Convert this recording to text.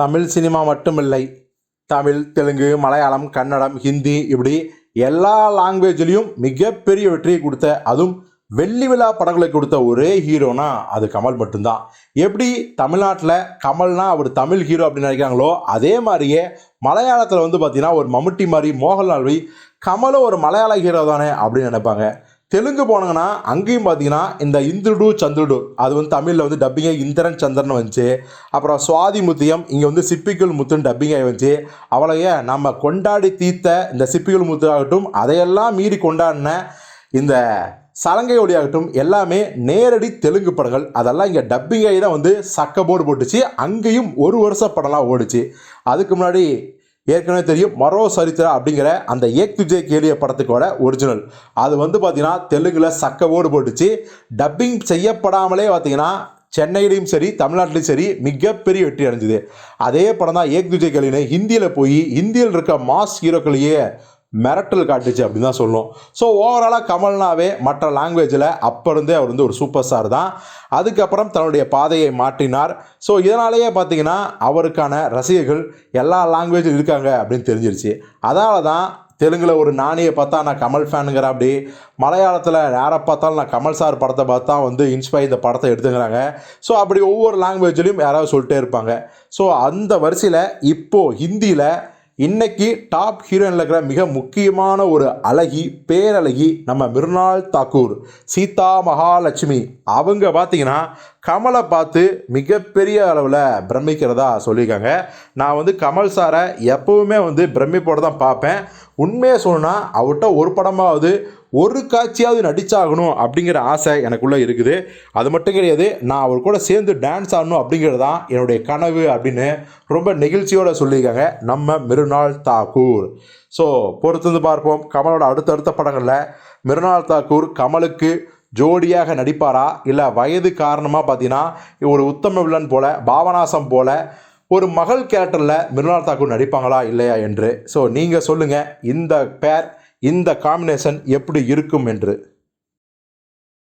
Tamil cinema மட்டுமில்லை. தமிழ் தெலுங்கு மலையாளம் கன்னடம் ஹிந்தி இப்படி எல்லா லாங்குவேஜ்லேயும் மிகப்பெரிய வெற்றியை கொடுத்த அதுவும் வெள்ளி விழா படங்களை கொடுத்த ஒரே ஹீரோனா அது கமல் மட்டும்தான். எப்படி தமிழ்நாட்டில் கமல்னா அவர் தமிழ் ஹீரோ அப்படின்னு நினைக்கிறாங்களோ அதே மாதிரியே மலையாளத்தில் வந்து பார்த்தீங்கன்னா ஒரு மம்முட்டி மாதிரி மோகன்லால் வை கமலும் ஒரு மலையாள ஹீரோ தானே அப்படின்னு நினைப்பாங்க. தெலுங்கு போனாங்கன்னா அங்கேயும் பார்த்தீங்கன்னா இந்த இந்துடு சந்துடு அது வந்து தமிழில் வந்து டப்பிங்கே இந்திரன் சந்திரன் வந்துச்சு. அப்புறம் சுவாதி முத்தியம் இங்கே வந்து சிப்பிக்குள் முத்துன்னு டப்பிங் ஆகி வந்துச்சு. அவளையே நம்ம கொண்டாடி தீர்த்த இந்த சிப்பிக்குள் முத்து ஆகட்டும் அதையெல்லாம் மீறி கொண்டாடின இந்த சலங்கை ஒளியாகட்டும் எல்லாமே நேரடி தெலுங்கு படங்கள். அதெல்லாம் இங்கே டப்பிங் ஆகி தான் வந்து சக்க போர்டு போட்டுச்சு. அங்கேயும் ஒரு வருஷ படம்லாம் ஓடுச்சு. அதுக்கு முன்னாடி ஏற்கனவே தெரியும் மரோ சரித்திரா அப்படிங்கிற அந்த ஏக் துஜே கேளிய படத்துக்கோட ஒரிஜினல் அது வந்து பார்த்திங்கன்னா தெலுங்கில் சக்க ஓடு போட்டுச்சு. டப்பிங் செய்யப்படாமலே பார்த்தீங்கன்னா சென்னையிலையும் சரி தமிழ்நாட்டிலையும் சரி மிகப்பெரிய வெற்றி அடைஞ்சுது. அதே படம் தான் ஏக் துஜே கேலின்னு ஹிந்தியில் போய் ஹிந்தியில் இருக்க மாஸ் ஹீரோக்களையே மிரட்டல் காட்டுச்சு அப்படின்னு தான் சொல்லணும். ஸோ ஓவராலாக கமல்னாவே மற்ற லாங்குவேஜில் அப்போ இருந்தே அவர் வந்து ஒரு சூப்பர் ஸ்டார் தான். அதுக்கப்புறம் தன்னுடைய பாதையை மாற்றினார். ஸோ இதனாலேயே பார்த்தீங்கன்னா அவருக்கான ரசிகர்கள் எல்லா லாங்குவேஜும் இருக்காங்க அப்படின்னு தெரிஞ்சிருச்சு. அதனால தான் தெலுங்கில் ஒரு நாணியை பார்த்தா நான் கமல் ஃபேனுங்கிற அப்படி மலையாளத்தில் யாரை பார்த்தாலும் நான் கமல் சார் படத்தை பார்த்தா வந்து இன்ஸ்பை இந்த படத்தை எடுத்துக்கிறாங்க. ஸோ அப்படி ஒவ்வொரு லாங்குவேஜ்லேயும் யாராவது சொல்லிட்டே இருப்பாங்க. ஸோ அந்த வரிசையில் இப்போது ஹிந்தியில் இன்னைக்கு டாப் ஹீரோயினில் இருக்கிற மிக முக்கியமான ஒரு அழகி பேரழகி நம்ம மிருனால் தாக்கூர் சீதா மகாலட்சுமி. அவங்க பார்த்தீங்கன்னா கமலை பார்த்து மிகப்பெரிய அளவில் பிரமிக்கிறதா சொல்லியிருக்காங்க. நான் வந்து கமல் சாரை எப்போவுமே வந்து பிரமிப்போடு தான் பார்ப்பேன். உண்மையை சொல்லணும்னா அவர்கிட்ட ஒரு படமாவது ஒரு காட்சியாவது நடிச்சாகணும் அப்படிங்கிற ஆசை எனக்குள்ளே இருக்குது. அது மட்டும் கிடையாது நான் அவர் கூட சேர்ந்து டான்ஸ் ஆடணும் அப்படிங்கிறது தான் என்னுடைய கனவு அப்படின்னு ரொம்ப நெகிழ்ச்சியோடு சொல்லியிருக்காங்க நம்ம மிருனால் தாக்கூர் ஸோ பொறுத்திருந்து பார்ப்போம். கமலோட அடுத்தடுத்த படங்களில் மிருனால் தாக்கூர் கமலுக்கு ஜோடியாக நடிப்பாரா? இல்லை வயது காரணமாக பார்த்தீங்கன்னா ஒரு உத்தம வில்லன் போல பாவனாசம் போல ஒரு மகள் கேரக்டரில் மிருனால் தாக்கூர் நடிப்பாங்களா இல்லையா என்று. ஸோ நீங்கள் சொல்லுங்கள் இந்த பேர் இந்த காம்பினேஷன் எப்படி இருக்கும் என்று